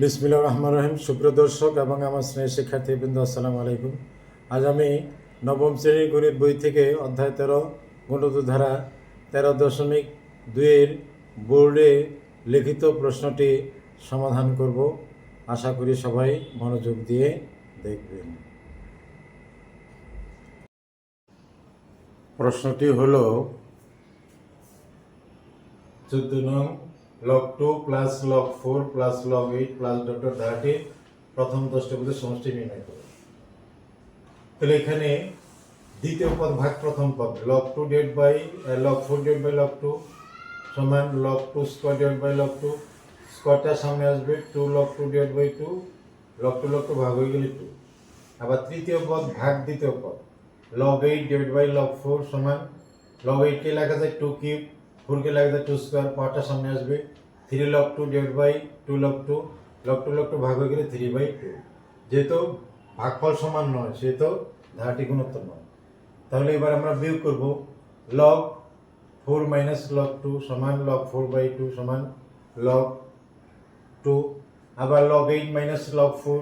বিসমিল্লা রহমান রহিম। সুপ্রিয় দর্শক এবং আমার স্নেহ শিক্ষার্থীবৃন্দ, আসসালামু আলাইকুম। আজ আমি নবম শ্রেণির গণিত বই থেকে অধ্যায় তেরো ধারা তেরো দশমিক দুইয়ের বোর্ডে লিখিত প্রশ্নটি সমাধান করব। আশা করি সবাই মনোযোগ দিয়ে দেখবেন। প্রশ্নটি হল, চোদ্দ নং log two plus log four plus log eight plus doctor ধারাটির প্রথম দশটি পদের সমষ্টি নির্ণয় করো। তাহলে এখানে দ্বিতীয় পদ ভাগ প্রথম পদ log two divide by log four divide by log two সমান log two square divide by log two স্কোয়ারটা সামনে আসবে two log two divide by two log two log two ভাগ হয়ে গেলে টু আবার তৃতীয় পদ ভাগ দ্বিতীয় পদ log eight divide by log four সমান লগ এইটকে লেখা যায় টু কিউব ফোরকে যায় টু স্কোয়ার পাওয়ারটা সামনে আসবে। Three log two divide by two log two log two log two ভাগ হয়ে গেলে থ্রি বাই টু যেহেতু ভাগফল সমান নয়, সেহেতু ধারাটি গুণোত্তর নয়। তাহলে এবার আমরা বিয়োগ করব। Log four minus log two সমান লগ ফোর বাই টু সমান লগ টু আবার log eight minus log four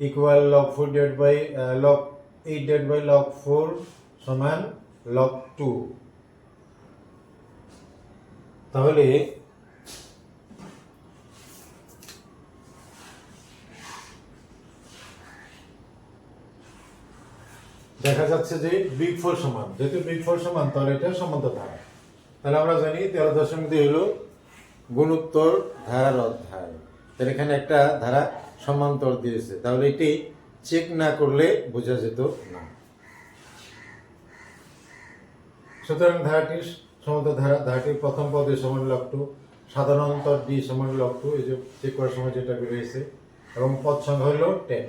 equal log four divide by log eight divide by log four সমান লগ টু তাহলে দেখা যাচ্ছে যে বিগ ফোর সমান। যেহেতু বিগ ফোর সমান, তাহলে এটা সমান্তর ধারা। তাহলে আমরা জানি তেরো দশমিক দুই হলো গুণোত্তর ধারার অধ্যায়। তাহলে এখানে একটা ধারা সমান্তর দিয়েছে। তাহলে এটি চেক না করলে বোঝা যেত না। সুতরাং ধারাটির সমান্তর ধারা ধারাটির প্রথম পদে সমান লগ টু সাধারণত ডি সমান লগ টু এই যে চেক করার সময় যেটা বেরিয়েছে, এবং পদ সংখ্যা হলো টেন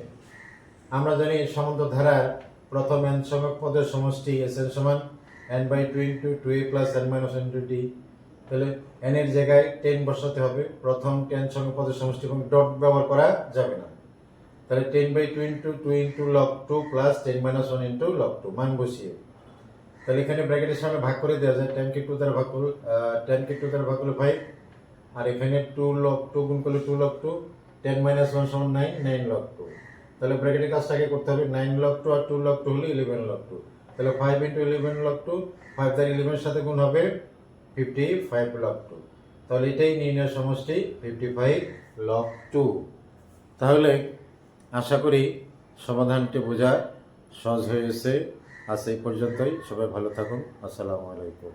আমরা জানি সমান্তর ধারার প্রথম এন সংখ্যক পদের সমষ্টি এস এন সমান N by two into two A plus N minus N two D তাহলে এন এর জায়গায় টেন বসাতে হবে, প্রথম টেন সংখ্যক পদের সমষ্টি এবং ডট ব্যবহার করা যাবে না। তাহলে ten by two into two into log two plus ten minus one into log two মান বসিয়ে। তাহলে এখানে ব্র্যাকেটের সামনে ভাগ করে দেওয়া যায়। টেন কে টু দ্বারা ভাগ করলে টেন কে টু দ্বারা ভাগ করলে ফাইভ আর এখানে টু লক টু গুণ করলে two log two ten minus one সমান নাইন নাইন লক টু তাহলে ব্র্যাকেটের কাজটাকে করতে হবে নাইন লক টু আর টু লক টু হলে ইলেভেন লক টু তাহলে five into eleven log two five দ্বারা ইলেভেনের সাথে গুণ হবে ফিফটি ফাইভ লক টু তাহলে এটাই নির্ণয় সমষ্টি ফিফটি ফাইভ লক টু তাহলে আশা করি সমাধানটি বোঝা সহজ হয়েছে আজ এই পর্যন্তই। সবাই ভালো থাকুন। আসসালামু আলাইকুম।